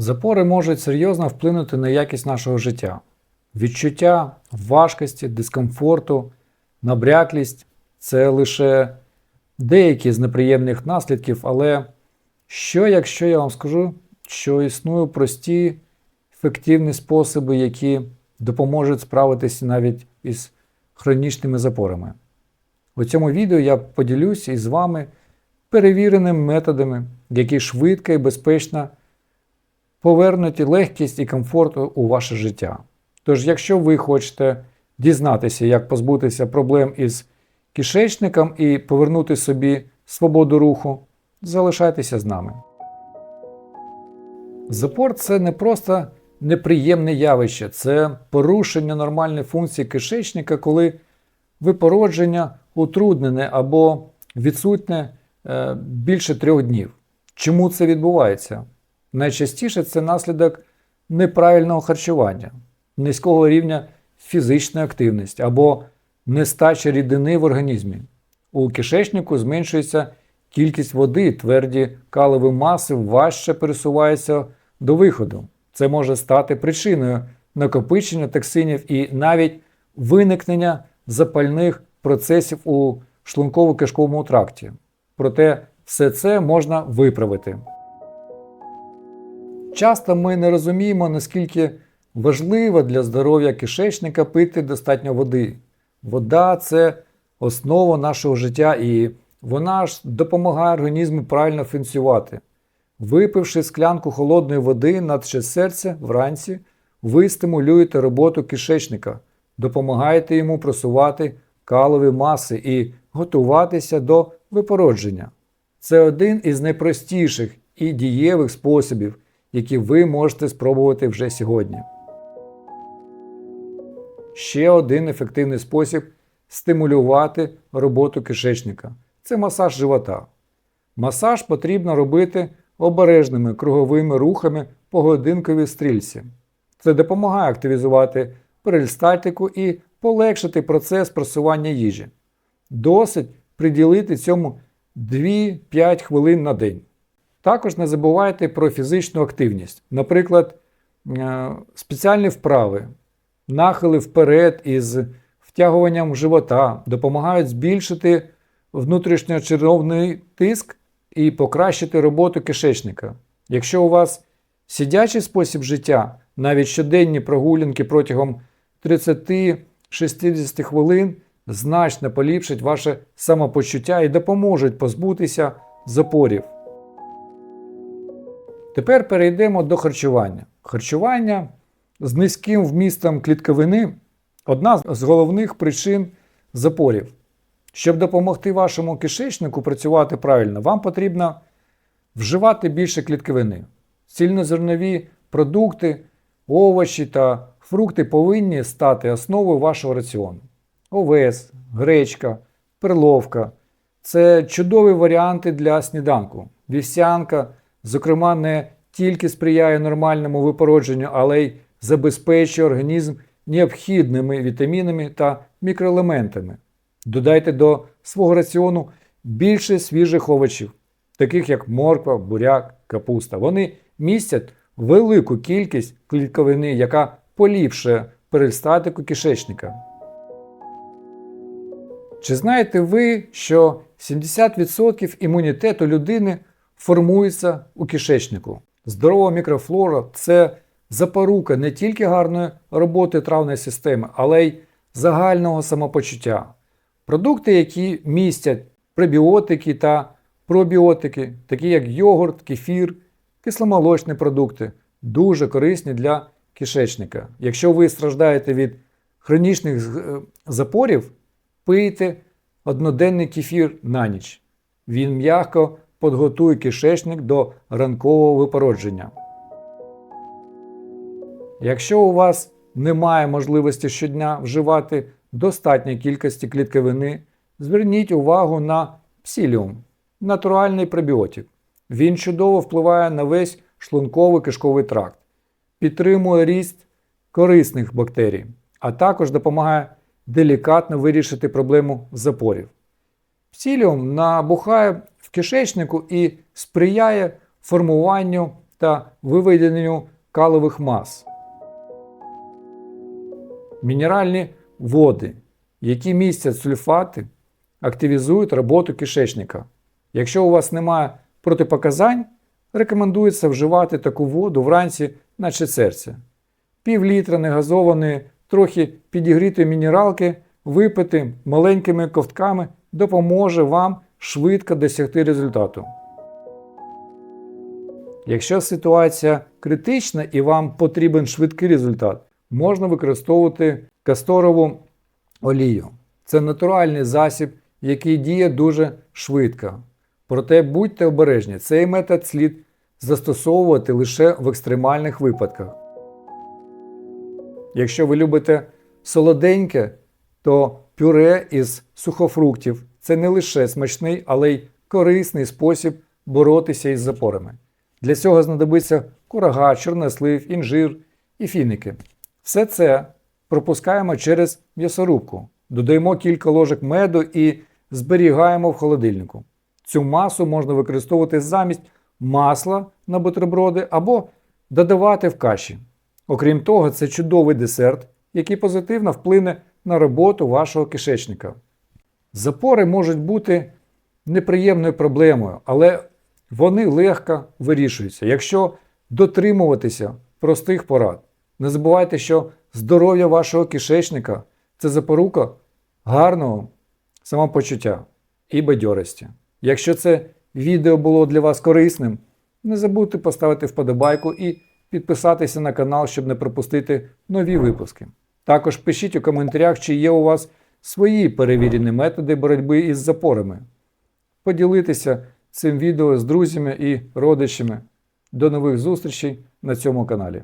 Запори можуть серйозно вплинути на якість нашого життя. Відчуття важкості, дискомфорту, набряклість це лише деякі з неприємних наслідків, але що, якщо я вам скажу, що існують прості, ефективні способи, які допоможуть справитися навіть із хронічними запорами? У цьому відео я поділюсь із вами перевіреними методами, які швидко і безпечно повернуть легкість і комфорт у ваше життя. Тож, якщо ви хочете дізнатися, як позбутися проблем із кишечником і повернути собі свободу руху, залишайтеся з нами. Запор це не просто неприємне явище, це порушення нормальної функції кишечника, коли випородження утруднене або відсутнє е, більше трьох днів. Чому це відбувається? Найчастіше це наслідок неправильного харчування, низького рівня фізичної активності або нестача рідини в організмі. У кишечнику зменшується кількість води, тверді калові маси важче пересуваються до виходу. Це може стати причиною накопичення токсинів і навіть виникнення запальних процесів у шлунково-кишковому тракті. Проте все це можна виправити. Часто ми не розуміємо, наскільки важливо для здоров'я кишечника пити достатньо води. Вода це основа нашого життя і вона ж допомагає організму правильно функціонувати. Випивши склянку холодної води наче серце вранці, ви стимулюєте роботу кишечника, допомагаєте йому просувати калові маси і готуватися до випородження. Це один із найпростіших і дієвих способів, які ви можете спробувати вже сьогодні. Ще один ефективний спосіб стимулювати роботу кишечника це масаж живота. Масаж потрібно робити обережними круговими рухами по годинковій стрільці. Це допомагає активізувати перистальтику і полегшити процес просування їжі. Досить приділити цьому 2-5 хвилин на день. Також не забувайте про фізичну активність, наприклад, е, спеціальні вправи, нахили вперед із втягуванням живота допомагають збільшити внутрішньочервний тиск і покращити роботу кишечника. Якщо у вас сидячий спосіб життя, навіть щоденні прогулянки протягом 30-60 хвилин значно поліпшать ваше самопочуття і допоможуть позбутися запорів. Тепер перейдемо до харчування. Харчування з низьким вмістом клітковини одна з головних причин запорів. Щоб допомогти вашому кишечнику працювати правильно, вам потрібно вживати більше клітковини. Цільнозернові продукти, овочі та фрукти повинні стати основою вашого раціону. Овес, гречка, перловка це чудові варіанти для сніданку. Вівсянка, зокрема, не тільки сприяє нормальному випородженню, але й забезпечує організм необхідними вітамінами та мікроелементами. Додайте до свого раціону більше свіжих овочів, таких як морква, буряк, капуста. Вони містять велику кількість клітковини, яка поліпшує перистатику кишечника. Чи знаєте ви, що 70% імунітету людини формується у кишечнику? Здорова мікрофлора це запорука не тільки гарної роботи травної системи, але й загального самопочуття. Продукти, які містять пребіотики та пробіотики, такі як йогурт, кефір, кисломолочні продукти, дуже корисні для кишечника. Якщо ви страждаєте від хронічних е, запорів, пийте одноденний кефір на ніч. Він м'яко підготує кишечник до ранкового випородження. Якщо у вас немає можливості щодня вживати достатньої кількості клітковини, зверніть увагу на псіліум – натуральний пробіотик. Він чудово впливає на весь шлунковий кишковий тракт, підтримує ріст корисних бактерій, а також допомагає делікатно вирішити проблему запорів. Псіліум набухає кишечнику і сприяє формуванню та виведенню калових мас. Мінеральні води, які містять сульфати, активізують роботу кишечника. Якщо у вас немає протипоказань, рекомендується вживати таку воду вранці, наче серце. Пів літра негазованої, трохи підігрітої мінералки випити маленькими ковтками допоможе вам швидко досягти результату. Якщо ситуація критична і вам потрібен швидкий результат, можна використовувати касторову олію. Це натуральний засіб, який діє дуже швидко. Проте будьте обережні, цей метод слід застосовувати лише в екстремальних випадках. Якщо ви любите солоденьке, то пюре із сухофруктів це не лише смачний, але й корисний спосіб боротися із запорами. Для цього знадобиться курага, чорнослив, інжир і фіники. Все це пропускаємо через м'ясорубку, додаємо кілька ложок меду і зберігаємо в холодильнику. Цю масу можна використовувати замість масла на бутерброди або додавати в каші. Окрім того, це чудовий десерт, який позитивно вплине на роботу вашого кишечника. Запори можуть бути неприємною проблемою, але вони легко вирішуються, якщо дотримуватися простих порад. Не забувайте, що здоров'я вашого кишечника це запорука гарного самопочуття і бадьорості. Якщо це відео було для вас корисним, не забудьте поставити вподобайку і підписатися на канал, щоб не пропустити нові випуски. Також пишіть у коментарях, чи є у вас свої перевірені методи боротьби із запорами. Поділитися цим відео з друзями і родичами. До нових зустрічей на цьому каналі.